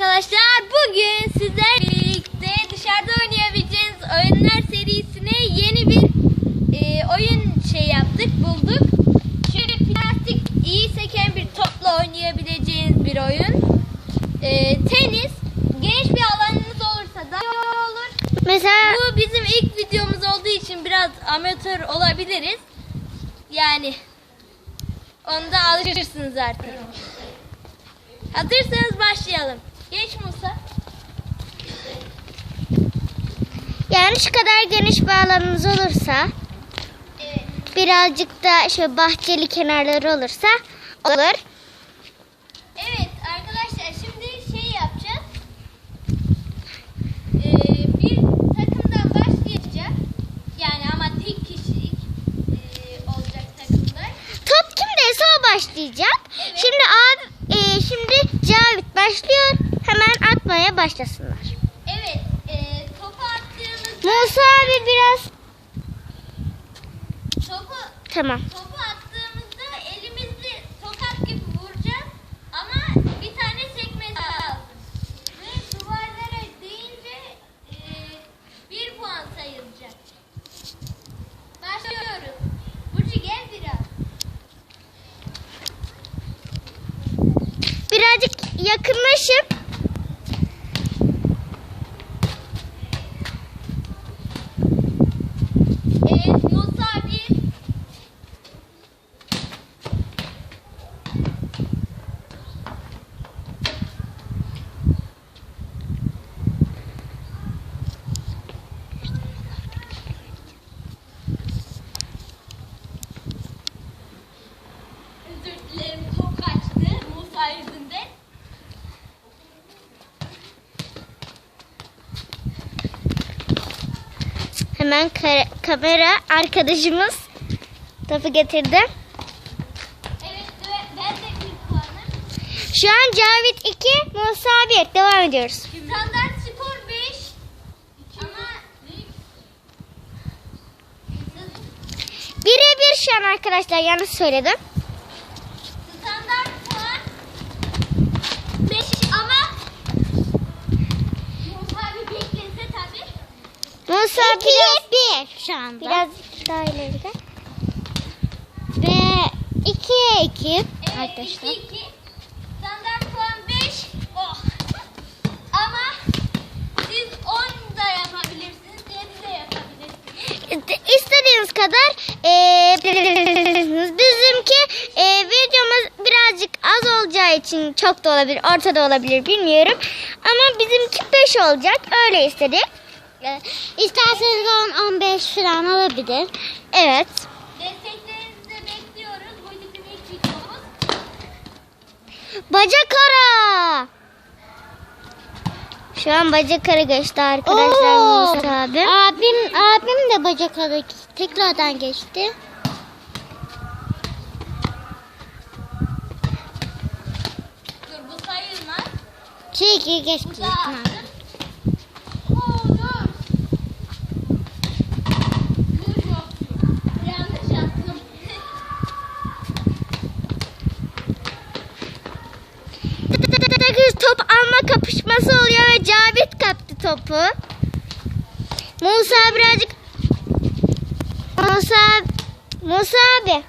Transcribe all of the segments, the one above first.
arkadaşlar. Bugün sizlerle birlikte dışarıda oynayabileceğiniz oyunlar serisine yeni bir e, oyun şey yaptık, bulduk. Şöyle plastik iyi seken bir topla oynayabileceğiniz bir oyun. E, tenis. Geniş bir alanınız olursa daha iyi olur. Mesela Bu bizim ilk videomuz olduğu için biraz amatör olabiliriz. Yani onu da alışırsınız artık. Hazırsanız başlayalım. Geç Musa. yani şu kadar geniş bir alanınız olursa Evet. birazcık da şöyle bahçeli kenarları olursa olur. Evet arkadaşlar şimdi şey yapacağız. Ee, bir takımdan başlayacak. Yani ama tek kişilik ee, olacak takımlar. Top kimdeyse o başlayacak. Evet. Şimdi abi e, şimdi Cavit başlıyor. Hemen atmaya başlasınlar. Evet. ee, topu attığımızda Musa abi biraz topu tamam. Topu attığımızda elimizle tokat gibi vuracağız ama bir tane sekmesi lazım. Ve duvarlara değince e, bir puan sayılacak. Başlıyoruz. Burcu gel biraz. Birazcık yakınlaşıp Evet Musa bir. Özür dilerim top kaçtı Musa yüzünden. Hemen kamera arkadaşımız topu getirdi. Evet ve ben de bir puanım. Şu an Cavit 2, Musa 1. Devam ediyoruz. Standart skor 5. Ama Birebir şu an arkadaşlar yanlış söyledim. standart puan 5 ama Musa bir beklese tabii. Musa biraz, 1 şu anda. Biraz daha ileride. Ve 2'ye 2 Evet, arkadaşlar. 2 2. Standart puan 5. Oh. Ama siz 10 da yapabilirsiniz, 7 de yapabilirsiniz. İstediğiniz kadar eee, bizimki eee, videomuz birazcık az olacağı için çok da olabilir, orta da olabilir bilmiyorum. Ama bizimki 5 olacak. Öyle istedik. İsterseniz 10-15 falan olabilir. Evet. Desteklerinizi de bekliyoruz. Bu bizim ilk videomuz. Bacak ara. Şu an bacak ara geçti arkadaşlar Oo. Musa abi. Abim abim de bacak arası tekrardan geçti. Dur bu sayılmaz. Çeki geçti. Bu da attım. Oo, dur. Dur yok. Yanlış yaptım. top alma kapışması Cavit kaptı topu. Musa birazcık Musa Musa abi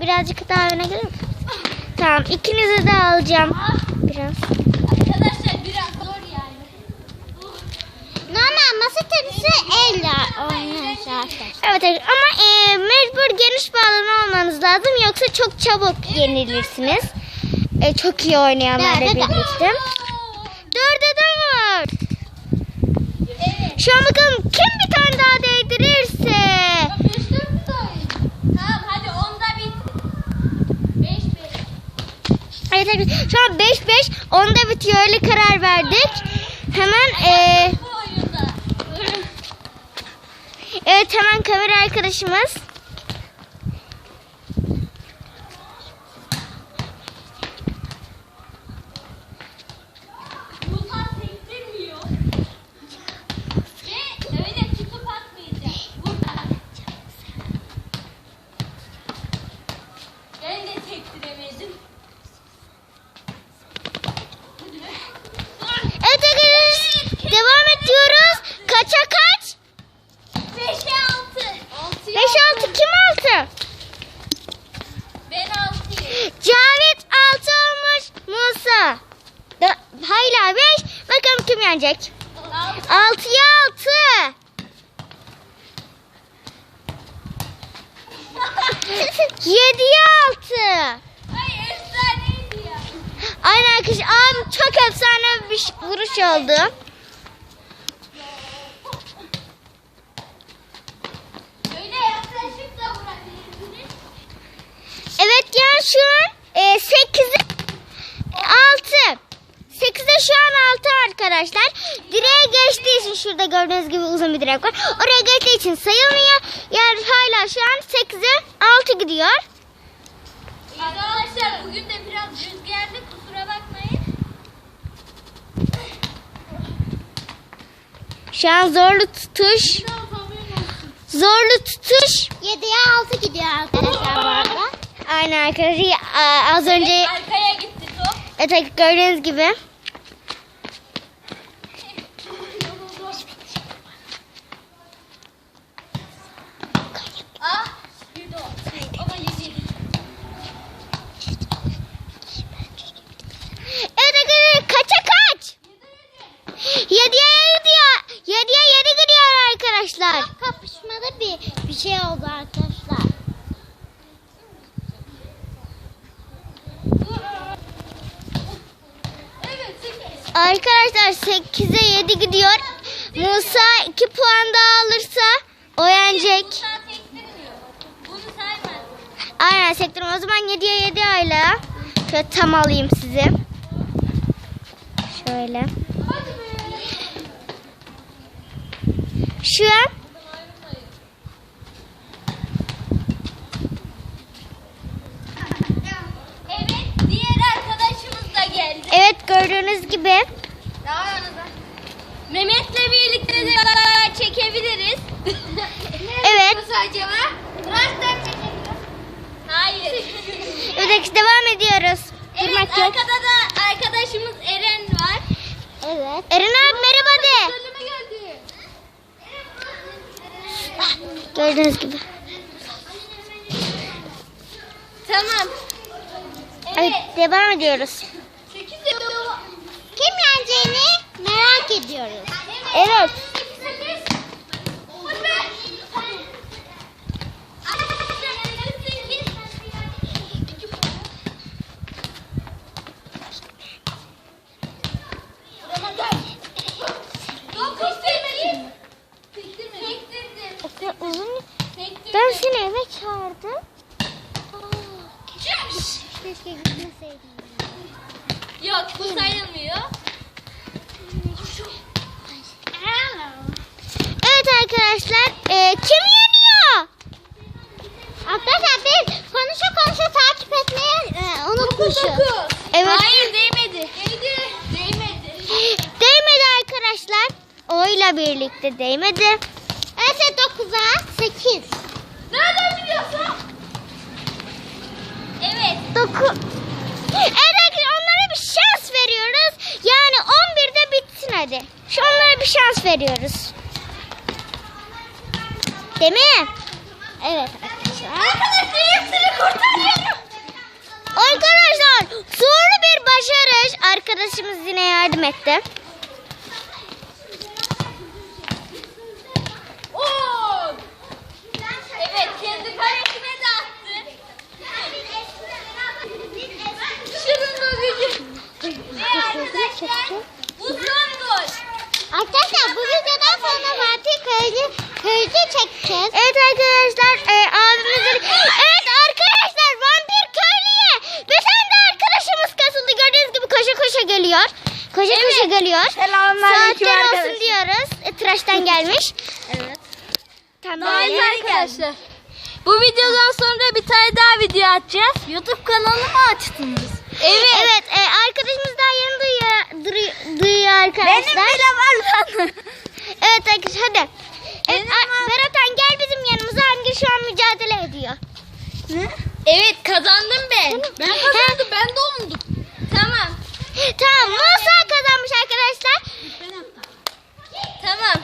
birazcık daha öne gelir misin? Tamam ikinizi de alacağım. Biraz. Arkadaşlar biraz zor yani. Normal masa tenisi elle oynanır arkadaşlar. Evet ama e, mecbur geniş alan olmanız lazım yoksa çok çabuk yenilirsiniz. E, çok iyi oynayanlarla birlikte. Dörde dört. Şu an bakalım kim bir tane daha değdirirse. Tamam hadi onda bit. Beş beş. Evet, evet. Şu an 5-5 onda bitiyor öyle karar verdik. Hemen e, Bu oyunda. evet hemen kamera arkadaşımız. Musa sektirmiyor. Ve öyle tutup atmayacak. Burada. Ben de sektiremedim. hala 5. Bakalım kim yenecek? 6'ya 6. 7'ye 6. Ay efsaneydi ya. Aynen arkadaşlar abim çok efsane bir vuruş oldu. Evet ya şu an e, 8'e 6. 8'e şu an 6 arkadaşlar. İçin şurada gördüğünüz gibi uzun bir direk var. Oraya geçtiği için sayılmıyor. Yani hala şu an 8'e 6 gidiyor. Arkadaşlar bugün de biraz rüzgarlı kusura bakmayın. Şu an zorlu tutuş. Zorlu tutuş. 7'ye 6 gidiyor arkadaşlar bu arada. Aynen arkadaşlar az önce Arkaya gitti top. evet, gördüğünüz gibi. Ah. Bir de o. Ama yedi. Evet arkadaşlar kaça kaç? 7'ye 7 gidiyor. 7'ye 7 gidiyor arkadaşlar. Kapışmada bir, bir şey oldu arkadaşlar. Arkadaşlar 8'e 7 gidiyor. Musa 2 puan daha alırsa o yenecek. Bu saat ektirmiyor. Bunu saymaz. Aynen sektörüm. O zaman 7'ye 7 hala. Şöyle tam alayım sizi. Şöyle. Şu an Evet diğer arkadaşımız da geldi. evet gördüğünüz gibi. Mehmet'le birlikte de çekebiliriz. Evet. Nasıl acaba? Çekebiliriz. Evet devam ediyoruz. evet Durmak yok. arkada da arkadaşımız Eren var. Evet. Eren abi merhaba de. Gördüğünüz gibi. Tamam. Evet devam ediyoruz. 8 Kim yeneceğini merak ediyoruz. Evet. Yok bu sayılmıyor. Evet arkadaşlar e, kim yeniyor? Arkadaşlar biz konuşa konuşa takip etmeyi e, unutmuşuz. Evet. Hayır değmedi. Değdi. Değmedi. Değmedi arkadaşlar. Oyla birlikte değmedi. Evet 9'a 8. Nereden biliyorsun? Evet. 9. veriyoruz. Değil mi? Evet arkadaşlar. Arkadaşlar hepsini zorlu bir başarış. Arkadaşımız yine yardım etti. Oo. Evet kendi kalesine de attı. Şunun da gücü. Ve arkadaşlar bu son gol. Arkadaşlar bu videodan sonra Fatih Kayıcı, Kayıcı çekeceğiz. Evet arkadaşlar e, abimizin... Evet arkadaşlar vampir köylüye bir tane de arkadaşımız katıldı. Gördüğünüz gibi koşa koşa geliyor. Koşa koşa geliyor. Selamünaleyküm Saatler olsun arkadaşlar. diyoruz. E, tıraştan gelmiş. Evet. Tamam. Evet arkadaşlar. Bu videodan sonra bir tane daha video atacağız. YouTube kanalı mı açtınız? Evet. Evet e, arkadaşımız daha yeni duyuyor, duyuyor, duyuyor arkadaşlar. Benim bile var lan. Evet arkadaşlar hadi. Evet, Berathan gel bizim yanımıza. Amca şu an mücadele ediyor. Evet kazandım ben. Ben kazandım, ben dondum. Tamam. Tamam Musa kazanmış arkadaşlar. Tamam.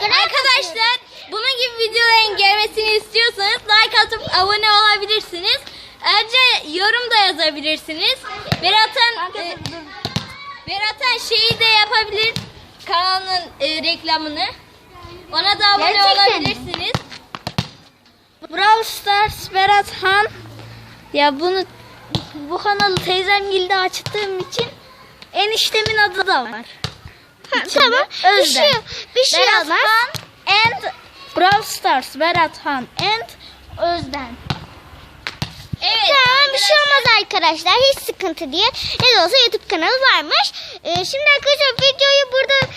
Arkadaşlar bunun gibi videoların gelmesini istiyorsanız like atıp abone olabilirsiniz. Ayrıca yorum da yazabilirsiniz. Berat'ın e, Berat'ın şeyi de yapabilir. Kanalın e, reklamını. Ona da abone Gerçekten mi? olabilirsiniz. Brawl Stars Berat Han. Ya bunu bu kanalı teyzem gilde açtığım için eniştemin adı da var. Ha, İçinde tamam. Bir Özden. şey, bir şey Berat. Han and Brawl Stars Berat Han and Özden. Evet. Tamam bir şey olmaz arkadaşlar. Hiç sıkıntı değil. Ne de olsa YouTube kanalı varmış. Ee, şimdi arkadaşlar videoyu burada